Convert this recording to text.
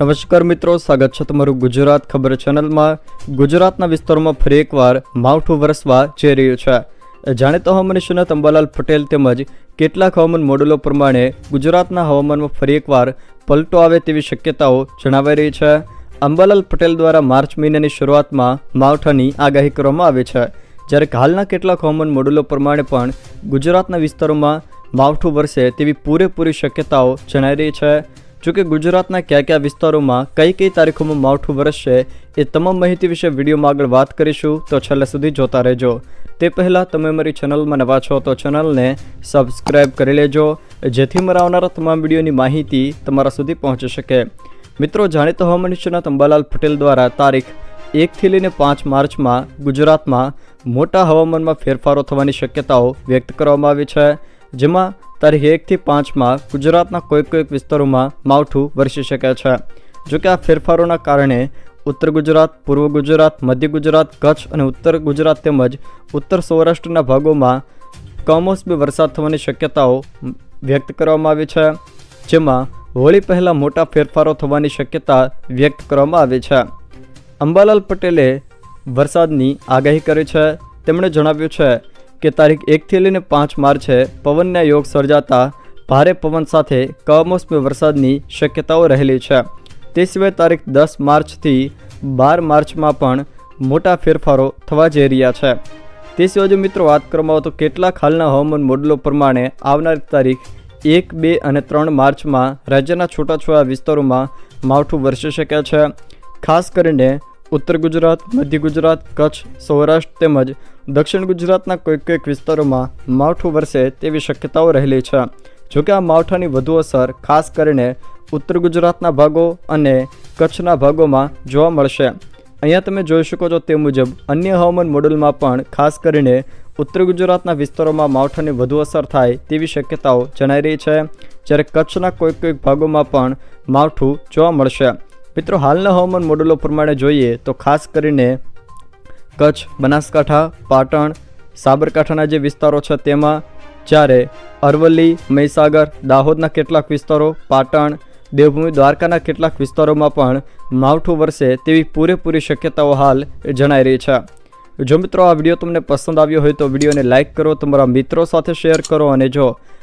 નમસ્કાર મિત્રો, સ્વાગત છે તમારું ગુજરાત ખબર ચેનલમાં. ગુજરાતના વિસ્તારોમાં ફરી એકવાર માવઠું વરસવા જઈ રહ્યું છે. જાણીતા હવામાન નિષ્ણાત અંબાલાલ પટેલ તેમજ કેટલાક હવામાન મોડેલો પ્રમાણે ગુજરાતના હવામાનમાં ફરી એકવાર પલટો આવે તેવી શક્યતાઓ જણાવાઈ રહી છે. અંબાલાલ પટેલ દ્વારા માર્ચ મહિનાની શરૂઆતમાં માવઠાની આગાહી કરવામાં આવી છે. જ્યારે હાલના કેટલાક હવામાન મોડેલો પ્રમાણે પણ ગુજરાતના વિસ્તારોમાં માવઠું વરસે તેવી પૂરેપૂરી શક્યતાઓ જણાઈ રહી છે. જોકે ગુજરાતના કયા કયા વિસ્તારોમાં કઈ કઈ તારીખોમાં માવઠું વરસશે એ તમામ માહિતી વિશે વિડીયોમાં આગળ વાત કરીશું, તો છેલ્લે સુધી જોતા રહેજો. તે પહેલાં તમે મારી ચેનલમાં નવા છો તો ચેનલને સબસ્ક્રાઈબ કરી લેજો, જેથી મારા આવનારા તમામ વિડીયોની માહિતી તમારા સુધી પહોંચી શકે. મિત્રો, જાણીતા હવામાન નિષ્ણાત અંબાલાલ પટેલ દ્વારા તારીખ એકથી લઈને પાંચ માર્ચમાં ગુજરાતમાં મોટા હવામાનમાં ફેરફારો થવાની શક્યતાઓ વ્યક્ત કરવામાં આવી છે, જેમાં તારીખ એકથી પાંચમાં ગુજરાતના કોઈક કોઈક વિસ્તારોમાં માવઠું વરસી શકે છે. જોકે આ ફેરફારોના કારણે ઉત્તર ગુજરાત, પૂર્વ ગુજરાત, મધ્ય ગુજરાત, કચ્છ અને ઉત્તર ગુજરાત તેમજ ઉત્તર સૌરાષ્ટ્રના ભાગોમાં કમોસમી વરસાદ થવાની શક્યતાઓ વ્યક્ત કરવામાં આવી છે. જેમાં હોળી પહેલાં મોટા ફેરફારો થવાની શક્યતા વ્યક્ત કરવામાં આવી છે. અંબાલાલ પટેલે વરસાદની આગાહી કરી છે. તેમણે જણાવ્યું છે કે તારીખ એકથી લઈને પાંચ માર્ચે પવનના યોગ સર્જાતા ભારે પવન સાથે કમોસમી વરસાદની શક્યતાઓ રહેલી છે. તે સિવાય તારીખ દસ માર્ચથી બાર માર્ચમાં પણ મોટા ફેરફારો થવા જઈ રહ્યા છે. તે સિવાય જો મિત્રો વાત કરવામાં આવે તો કેટલાક હાલના હવામાન મોડલો પ્રમાણે આવનારી તારીખ એક, બે અને ત્રણ માર્ચમાં રાજ્યના છૂટાછવાયા વિસ્તારોમાં માવઠું વરસી શકે છે. ખાસ કરીને ઉત્તર ગુજરાત, મધ્ય ગુજરાત, કચ્છ, સૌરાષ્ટ્ર તેમજ દક્ષિણ ગુજરાતના કોઈક કોઈક વિસ્તારોમાં માવઠું વરસે તેવી શક્યતાઓ રહેલી છે. જોકે આ માવઠાની વધુ અસર ખાસ કરીને ઉત્તર ગુજરાતના ભાગો અને કચ્છના ભાગોમાં જોવા મળશે. અહીંયા તમે જોઈ શકો છો તે મુજબ અન્ય હવામાન મોડલમાં પણ ખાસ કરીને ઉત્તર ગુજરાતના વિસ્તારોમાં માવઠાની વધુ અસર થાય તેવી શક્યતાઓ જણાઈ રહી છે. જ્યારે કચ્છના કોઈક કોઈક ભાગોમાં પણ માવઠું જોવા મળશે. મિત્રો, હાલના હવામાન મોડેલો પ્રમાણે જોઈએ તો ખાસ કરીને કચ્છ, બનાસકાંઠા, પાટણ, સાબરકાંઠાના જે વિસ્તારો છે તેમાં જ્યારે અરવલ્લી, મહીસાગર, દાહોદના કેટલાક વિસ્તારો, પાટણ, દેવભૂમિ, દ્વારકાના કેટલાક વિસ્તારોમાં પણ માવઠું વરસે તેવી પૂરેપૂરી શક્યતાઓ હાલ જણાઈ રહી છે. જો મિત્રો આ વીડિયો તમને પસંદ આવ્યો હોય તો વિડીયોને લાઇક કરો, તમારા મિત્રો સાથે શેર કરો અને જો